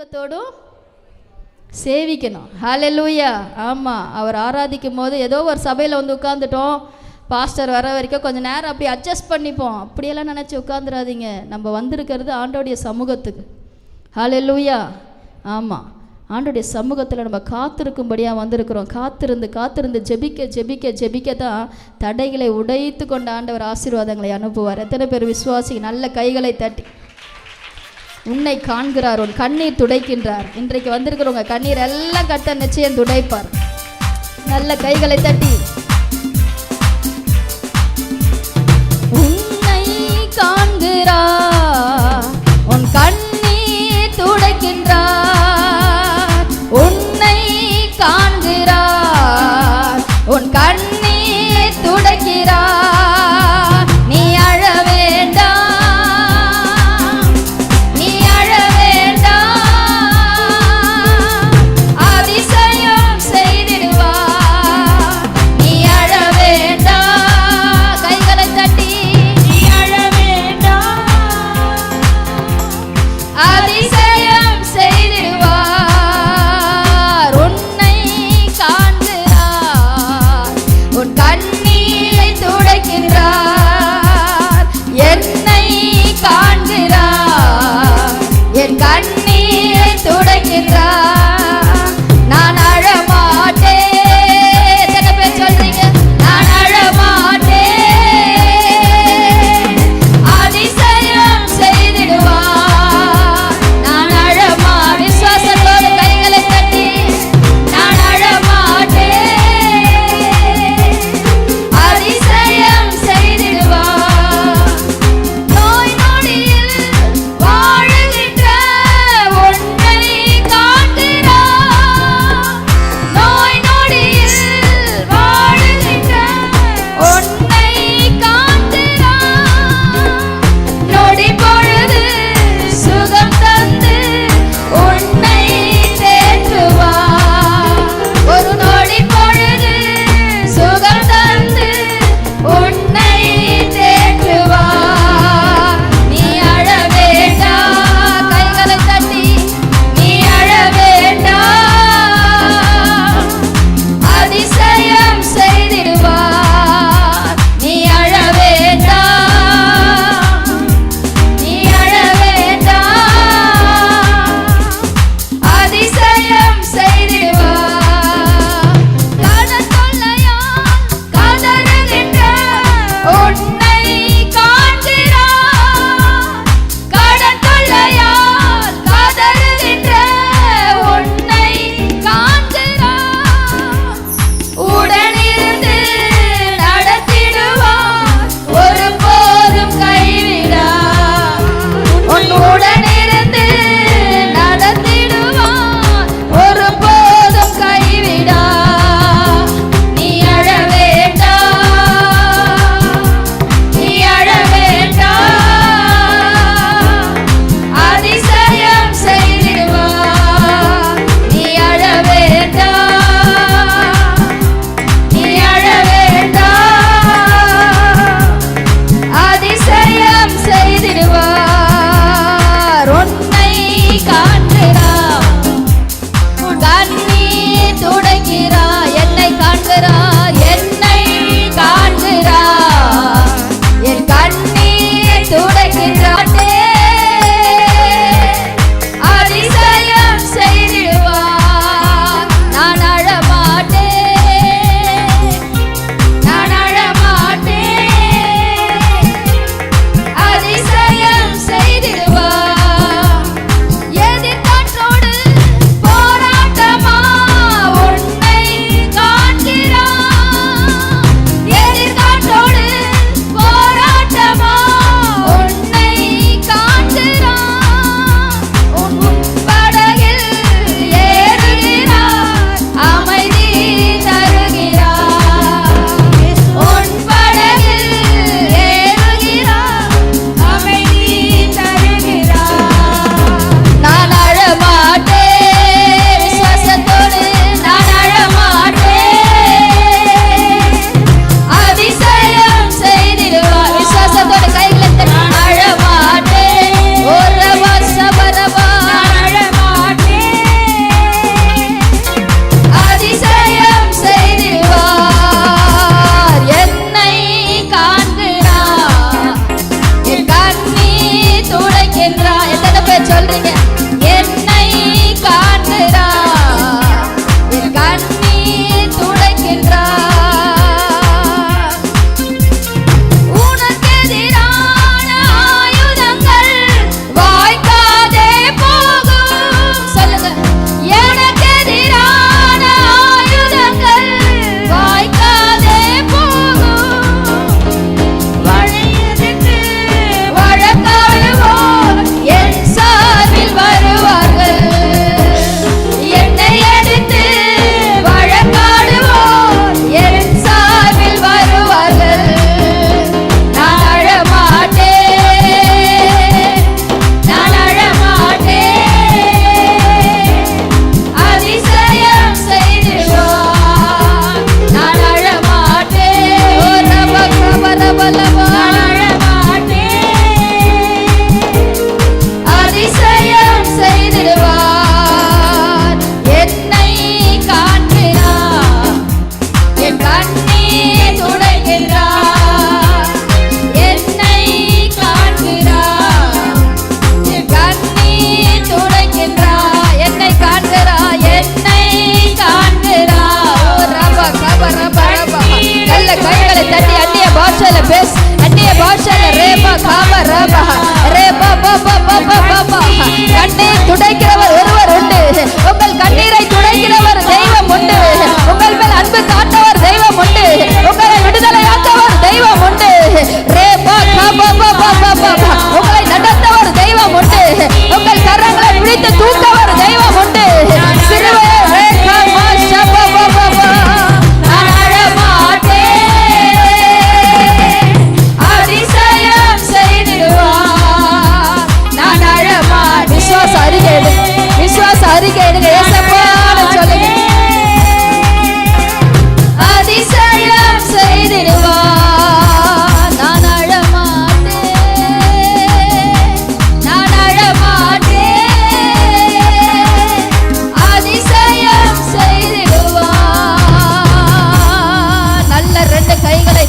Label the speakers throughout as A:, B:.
A: நடுக்கத்தோடும் சேவிக்கணும். ஹலலூயா ஆமாம் அவர் ஆராதிக்கும் போது ஏதோ ஒரு சபையில் வந்து உட்காந்துட்டோம் பாஸ்டர் வர வரைக்கும் கொஞ்சம் நேரம் அப்படி அட்ஜஸ்ட் பண்ணிப்போம். அப்படியெல்லாம் நினச்சி உட்காந்துடாதீங்க நம்ம வந்திருக்கிறது ஆண்டோடைய சமூகத்துக்கு. ஹலலூயா ஆமாம் ஆண்டோடைய சமூகத்தில் நம்ம காத்திருக்கும்படியாக வந்திருக்கிறோம். காத்திருந்து காத்திருந்து ஜெபிக்க ஜெபிக்க ஜெபிக்க தான் தடைகளை உடைத்து கொண்ட ஆண்டவர் ஆசீர்வாதங்களை அனுப்புவார். எத்தனை பேர் விசுவாசி நல்ல கைகளை தட்டி. உன்னை காண்கிறார் உன் கண்ணீர் துடைக்கின்றார். இன்றைக்கு வந்திருக்கிறவங்க கண்ணீர் எல்லாம் கட்ட நிச்சயம் துடைப்பார். நல்ல கைகளை தட்டி. உன்னை காண்கிறார். entrar.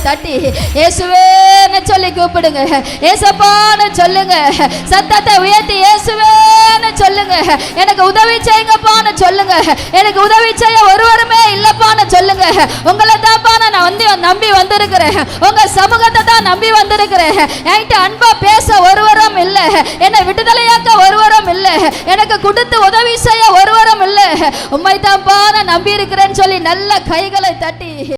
A: தட்டி இயேசுவேன்னு சொல்லி கூப்பிடுங்க. ஏசப்பான்னு சொல்லுங்க. சத்தத்தை உயர்த்தி இயேசுவேன்னு சொல்லுங்க. எனக்கு உதவி செய்யுங்கப்பான்னு சொல்லுங்க. எனக்கு உதவி செய்ய ஒருவருமே இல்லப்பான்னு சொல்லுங்க. உங்களை தான்ப்பா நான் வந்து நம்பி வந்திருக்கிறேன். உங்க சமூகத்தை தான் நம்பி வந்திருக்கிறேன். என்கிட்ட அன்பா பேச ஒருவரும் இல்லை. என்னை விடுதலையாக்க ஒருவரும் இல்லை. எனக்கு கொடுத்து உதவி செய்ய ஒருவரும் இல்லை. உண்மைதான்ப்பா நான் நம்பி இருக்கிறேன்னு சொல்லி நல்ல கைகளை தட்டி